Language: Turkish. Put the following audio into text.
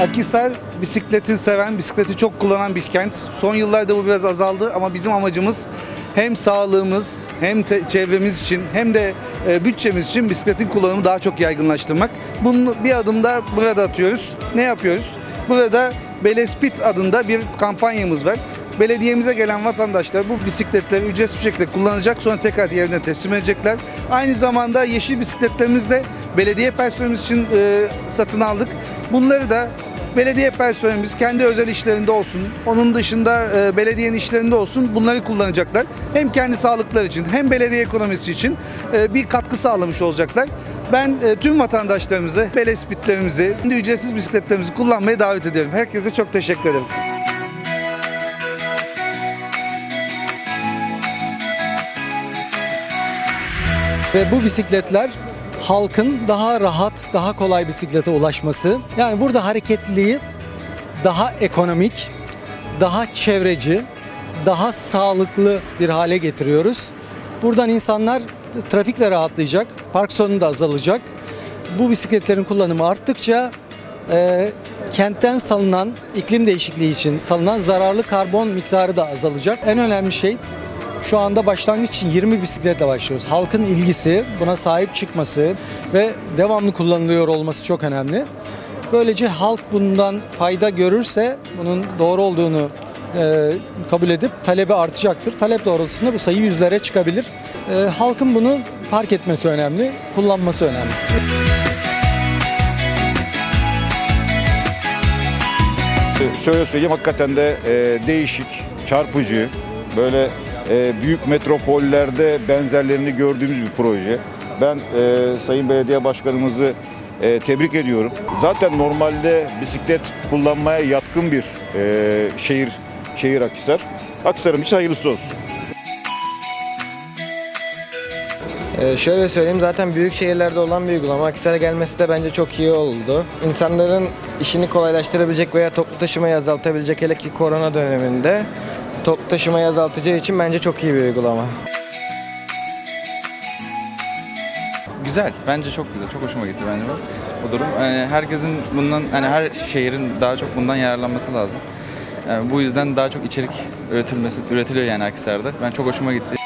Akhisar bisikletin seven, bisikleti çok kullanan bir kent. Son yıllarda bu biraz azaldı ama bizim amacımız hem sağlığımız hem çevremiz için hem de e, bütçemiz için bisikletin kullanımı daha çok yaygınlaştırmak. Bunu bir adım da burada atıyoruz. Ne yapıyoruz? Burada Belespit adında bir kampanyamız var. Belediyemize gelen vatandaşlar bu bisikletleri ücretsiz bir şekilde kullanacak sonra tekrar yerine teslim edecekler. Aynı zamanda yeşil bisikletlerimizi de belediye personelimiz için e, satın aldık. Bunları da belediye personelimiz kendi özel işlerinde olsun, onun dışında e, belediyenin işlerinde olsun bunları kullanacaklar. Hem kendi sağlıkları için hem belediye ekonomisi için e, bir katkı sağlamış olacaklar. Ben e, tüm vatandaşlarımızı, belespitlerimizi, ücretsiz bisikletlerimizi kullanmaya davet ediyorum. Herkese çok teşekkür ederim. Ve bu bisikletler halkın daha rahat, daha kolay bisiklete ulaşması. Yani burada hareketliliği daha ekonomik, daha çevreci, daha sağlıklı bir hale getiriyoruz. Buradan insanlar trafik de rahatlayacak, park sorunu da azalacak. Bu bisikletlerin kullanımı arttıkça e, kentten salınan iklim değişikliği için salınan zararlı karbon miktarı da azalacak. En önemli şey şu anda başlangıç için 20 bisikletle başlıyoruz. Halkın ilgisi, buna sahip çıkması ve devamlı kullanılıyor olması çok önemli. Böylece halk bundan fayda görürse bunun doğru olduğunu e, kabul edip talebi artacaktır. Talep doğrultusunda bu sayı yüzlere çıkabilir. E, halkın bunu fark etmesi önemli, kullanması önemli. Şöyle söyleyeyim hakikaten de e, değişik, çarpıcı, böyle büyük metropollerde benzerlerini gördüğümüz bir proje. Ben e, Sayın Belediye Başkanımızı e, tebrik ediyorum. Zaten normalde bisiklet kullanmaya yatkın bir e, şehir şehir Akhisar. Akhisar'ın için hayırlısı olsun. Ee, şöyle söyleyeyim zaten büyük şehirlerde olan bir uygulama. Akhisar'a gelmesi de bence çok iyi oldu. İnsanların işini kolaylaştırabilecek veya toplu taşımayı azaltabilecek hele ki korona döneminde toplu taşımayı azaltacağı için bence çok iyi bir uygulama. Güzel. Bence çok güzel. Çok hoşuma gitti bence bu, bu durum. Yani herkesin bundan hani her şehrin daha çok bundan yararlanması lazım. Yani bu yüzden daha çok içerik üretilmesi üretiliyor yani Akhisar'da. Ben çok hoşuma gitti.